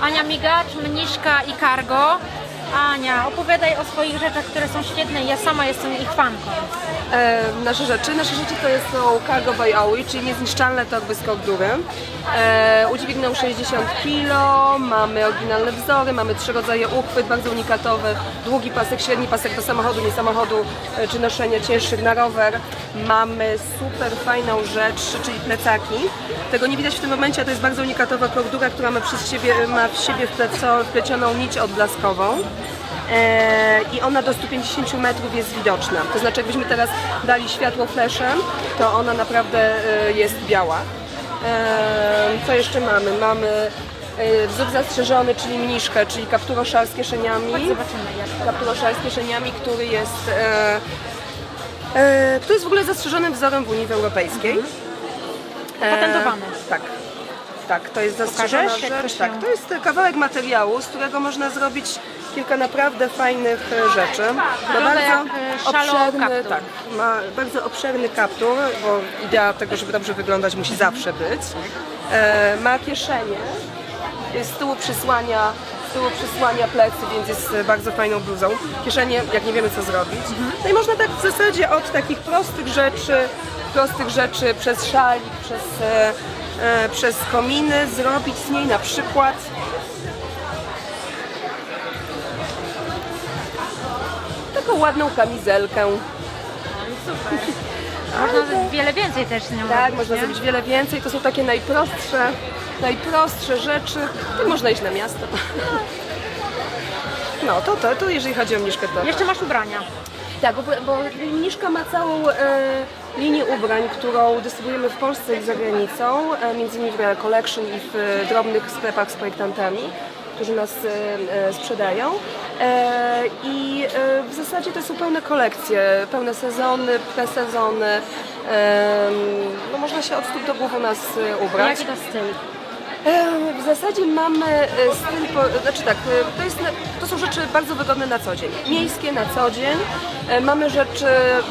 Ania Migacz, Mniszka i Cargo. Ania, opowiadaj o swoich rzeczach, które są świetne. Ja sama jestem ich fanką. E, nasze rzeczy. Nasze rzeczy to jest są Cargo by Aoi, czyli niezniszczalne torby z góry. E, udźwigną 60 kg, mamy oryginalne wzory, mamy trzy rodzaje uchwyt, bardzo unikatowy, długi pasek, średni pasek do samochodu, nie samochodu, e, czy noszenia cięższych na rower. Mamy super fajną rzecz, czyli plecaki. Tego nie widać w tym momencie, a to jest bardzo unikatowa kordura, która ma, przez siebie, ma w siebie wpleco, wplecioną nić odblaskową. E, i ona do 150 metrów jest widoczna. To znaczy, jakbyśmy teraz dali światło flashem, to ona naprawdę e, jest biała. E, Co jeszcze mamy? Mamy wzór zastrzeżony, czyli mniszkę, czyli kapturoszal z kieszeniami. Zobaczymy jak. Kapturoszal z kieszeniami, który jest, który jest w ogóle zastrzeżonym wzorem w Unii Europejskiej. E, Patentowany. Tak. Tak, to jest zastrzeżona Pokażesz, rzecz. Tak, to jest kawałek materiału, z którego można zrobić kilka naprawdę fajnych e, rzeczy. Ma jak, e, kaptur. tak, ma bardzo obszerny kaptur, bo idea tego, żeby dobrze wyglądać musi zawsze być. E, ma kieszenie, z tyłu przysłania z tyłu przysłania plecy, więc jest e, bardzo fajną bluzą. Kieszenie, jak nie wiemy co zrobić. No i można tak w zasadzie od takich prostych rzeczy, prostych rzeczy przez szalik, przez, e, przez kominy zrobić z niej na przykład taką ładną kamizelkę. Super. Można zrobić wiele więcej też z nią Tak, robić, można nie? zrobić wiele więcej. To są takie najprostsze, najprostsze rzeczy. I można iść na miasto. No, to, to, to jeżeli chodzi o Mniszkę, to Jeszcze masz ubrania. Tak, bo, bo Mniszka ma całą e, linię ubrań, którą dystrybuujemy w Polsce i za granicą, e, między innymi w Real Collection i w e, drobnych sklepach z projektantami, którzy nas e, e, sprzedają. E, I zasadzie to są pełne kolekcje, pełne sezony, presezony. No można się od stóp do głowy nas e, ubrać. Jaki to styl? W zasadzie mamy e, styl, po, znaczy tak, e, to, jest, to są rzeczy bardzo wygodne na co dzień, miejskie na co dzień. E, Mamy rzeczy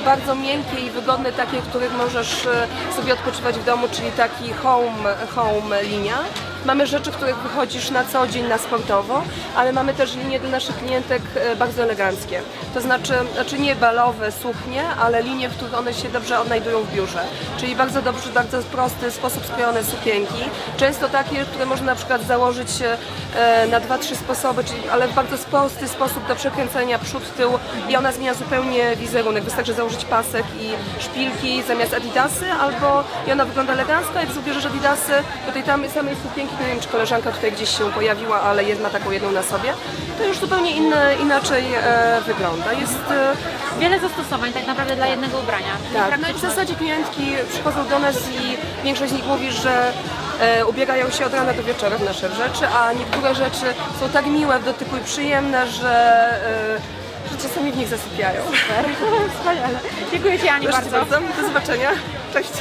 bardzo miękkie i wygodne, takie, których możesz sobie odpoczywać w domu, czyli taki home, home linia. Mamy rzeczy, w których wychodzisz na co dzień na sportowo, ale mamy też linie dla naszych klientek e, bardzo eleganckie. To znaczy, znaczy nie balowe suknie, ale linie, w których one się dobrze odnajdują w biurze. Czyli bardzo dobrze, bardzo prosty sposób skrojone sukienki. Często takie, które można na przykład założyć e, na dwa, trzy sposoby, czyli, ale w bardzo prosty sposób do przekręcenia przód, tył i ona zmienia zupełnie wizerunek. Wystarczy założyć pasek i szpilki zamiast adidasy, albo i ona wygląda elegancko, jak sobie bierzesz adidasy do tej samej sukienki, nie wiem czy koleżanka tutaj gdzieś się pojawiła, ale jest, ma taką jedną na sobie, to już zupełnie inne, inaczej e, wygląda. Jest e, Wiele zastosowań tak naprawdę dla jednego ubrania. tak, no i w zasadzie klientki przychodzą do nas i większość z nich mówi, że e, ubierają się od rana do wieczora w nasze rzeczy, a niektóre rzeczy są tak miłe w dotyku i przyjemne, że, e, że czasami w nich zasypiają. Wspaniale. Dziękuję Ci Ani Proszę bardzo. bardzo. Do zobaczenia. Cześć.